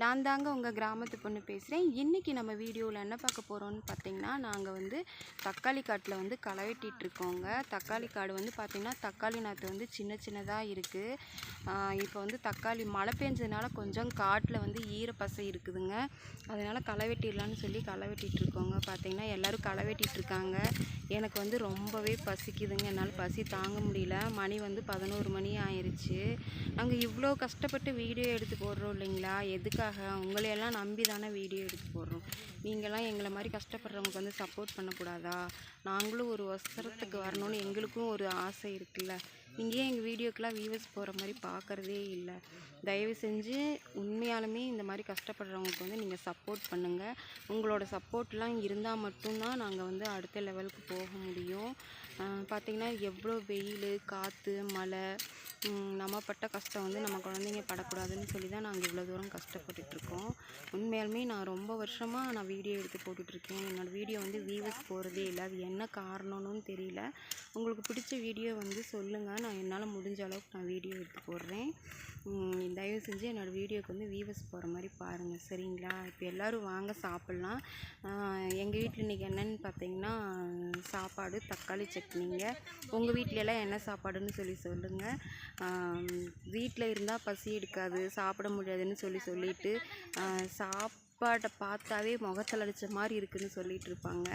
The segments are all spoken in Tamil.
நான் தாங்க உங்கள் கிராமத்து பொண்ணு பேசுகிறேன் இன்றைக்கி நம்ம வீடியோவில் என்ன பார்க்க போகிறோம்னு பார்த்தீங்கன்னா நாங்கள் வந்து தக்காளி காட்டில் வந்து களை வெட்டிகிட்ருக்கோங்க தக்காளி காடு வந்து பார்த்திங்கன்னா தக்காளி நாற்று வந்து சின்ன சின்னதாக இருக்குது இப்போ வந்து தக்காளி மழை பெஞ்சதுனால கொஞ்சம் காட்டில் வந்து ஈரப்பசை இருக்குதுங்க. அதனால் களை வெட்டிடலான்னு சொல்லி களை வெட்டிகிட்ருக்கோங்க பார்த்திங்கன்னா எல்லோரும் களை வெட்டிகிட்ருக்காங்க எனக்கு வந்து ரொம்பவே பசிக்குதுங்க. என்னால் பசி தாங்க முடியல. மணி வந்து பதினோரு மணி ஆயிடுச்சு நாங்கள் இவ்வளோ கஷ்டப்பட்டு வீடியோ எடுத்து போடுறோம் இல்லைங்களா? எதுக்காக உங்களையெல்லாம் நம்பி தானே வீடியோ எடுத்து போடுறோம் நீங்களாம் எங்களை மாதிரி கஷ்டப்படுறவங்களுக்கு வந்து சப்போர்ட் பண்ணக்கூடாதா? நாங்களும் ஒரு வசரத்துக்கு வரணும்னு எங்களுக்கும் ஒரு ஆசை இருக்குல்ல. நீங்கள் ஏன் எங்கள் வீடியோக்கெலாம் வியூவர்ஸ் போகிற மாதிரி பார்க்குறதே இல்லை? தயவு செஞ்சு உண்மையாலுமே இந்த மாதிரி கஷ்டப்படுறவங்களுக்கு வந்து நீங்கள் சப்போர்ட் பண்ணுங்கள் உங்களோட சப்போர்ட்லாம் இருந்தால் மட்டும்தான் நாங்கள் வந்து அடுத்த லெவலுக்கு போக முடியும். பார்த்திங்கன்னா எவ்வளோ வெயில் காற்று மழை நம்ம பட்ட கஷ்டம் வந்து நம்ம குழந்தைங்க படக்கூடாதுன்னு சொல்லி தான் நாங்கள் இவ்வளோ தூரம் கஷ்டப்படுறோம் போட்டுட்ருக்கோம். உண்மையாலுமே நான் ரொம்ப வருஷமாக நான் வீடியோ எடுத்து போட்டுட்ருக்கேன். என்னோடய வீடியோ வந்து வியூவர்ஸ் போகிறதே இல்லை. அது என்ன காரணம்னு தெரியல. உங்களுக்கு பிடிச்ச வீடியோ வந்து சொல்லுங்கள் நான் என்னால் முடிஞ்ச அளவுக்கு நான் வீடியோ எடுத்து போடுறேன். தயவு செஞ்சு என்னோடய வீடியோக்கு வந்து வியூவர்ஸ் போகிற மாதிரி பாருங்கள் சரிங்களா? இப்போ எல்லோரும் வாங்க சாப்பிட்லாம். எங்கள் வீட்டில் இன்றைக்கி என்னென்னு பார்த்தீங்கன்னா சாப்பாடு தக்காளி சட்னிங்க. உங்கள் வீட்டிலலாம் என்ன சாப்பாடுன்னு சொல்லி சொல்லுங்கள் வீட்டில் இருந்தால் பசி எடுக்காது சாப்பிட முடியாதுன்னு சொல்லி சொல்லிவிட்டு சாப் சாப்பாட்டை பார்த்தாவே முகத்தில் அடித்த மாதிரி இருக்குதுன்னு சொல்லிகிட்டு இருப்பாங்க.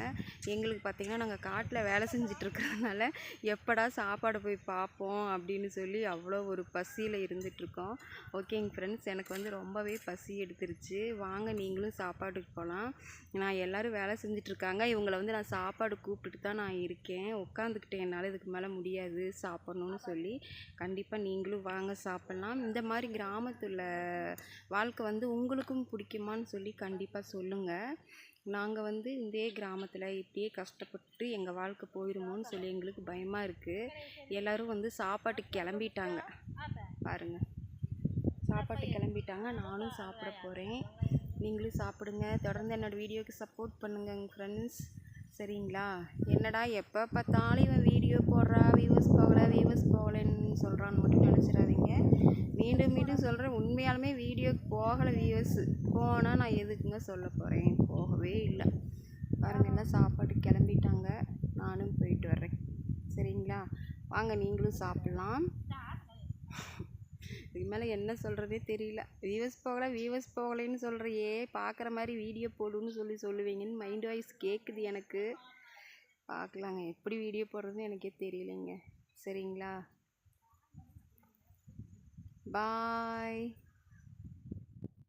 எங்களுக்கு பார்த்திங்கன்னா நாங்கள் காட்டில் வேலை செஞ்சிட்ருக்கறதுனால எப்படா சாப்பாடு போய் பார்ப்போம் அப்படின்னு சொல்லி அவ்வளோ ஒரு பசியில் இருந்துகிட்ருக்கோம் ஓகேங்க ஃப்ரெண்ட்ஸ் எனக்கு வந்து ரொம்பவே பசி எடுத்துருச்சு. வாங்க நீங்களும் சாப்பாட்டுக்கு போகலாம் நான் எல்லோரும் வேலை செஞ்சிட்ருக்காங்க இவங்களை வந்து நான் சாப்பாடு கூப்பிட்டுட்டு தான் நான் இருக்கேன். உட்காந்துக்கிட்டேன் என்னால் இதுக்கு மேலே முடியாது சாப்பிட்ணுன்னு சொல்லி கண்டிப்பாக நீங்களும் வாங்க சாப்பிட்லாம். இந்த மாதிரி கிராமத்தில் வாழ்க்கை வந்து உங்களுக்கும் பிடிக்குமான்னு சொல்லி கண்டிப்பாக சொல்லுங்கள் நாங்கள் வந்து இதே கிராமத்தில் இப்படியே கஷ்டப்பட்டு எங்கள் வாழ்க்கை போயிடுமோன்னு சொல்லி எங்களுக்கு பயமாக இருக்குது எல்லோரும் வந்து சாப்பாட்டுக்கு கிளம்பிட்டாங்க. பாருங்கள் சாப்பாட்டு கிளம்பிட்டாங்க. நானும் சாப்பிட போகிறேன் நீங்களும் சாப்பிடுங்க. தொடர்ந்து என்னோடய வீடியோக்கு சப்போர்ட் பண்ணுங்கள் ஃப்ரெண்ட்ஸ் சரிங்களா? என்னடா எப்போ பார்த்தாலும் இவன் வீடியோ போடுறா வியூவர்ஸ் போகலை வியூவர்ஸ் போகலன்னு சொல்கிறான்னு மட்டும் நினச்சிடாதீங்க. மீண்டும் மீண்டும் சொல்கிறேன் உண்மையாலுமே வீடியோக்கு போகலை வியூவர்ஸ் போனால் நான் எதுக்குங்க சொல்ல போகிறேன் போகவே இல்லை. பாருங்கள் எல்லாம் சாப்பாடு கிளம்பிட்டாங்க. நானும் போயிட்டு வர்றேன். சரிங்களா? வாங்க நீங்களும் சாப்பிட்லாம். இதுக்கு மேலே என்ன சொல்கிறதே தெரியல. வியூவர்ஸ் போகலை வியூவர்ஸ் போகலைன்னு சொல்கிறையே பார்க்குற மாதிரி வீடியோ போடுன்னு சொல்லி சொல்லுவீங்கன்னு மைண்ட் வாய்ஸ் கேட்குது எனக்கு. பார்க்கலாங்க. எப்படி வீடியோ போடுறதுன்னு எனக்கே தெரியலைங்க. சரிங்களா? பாய்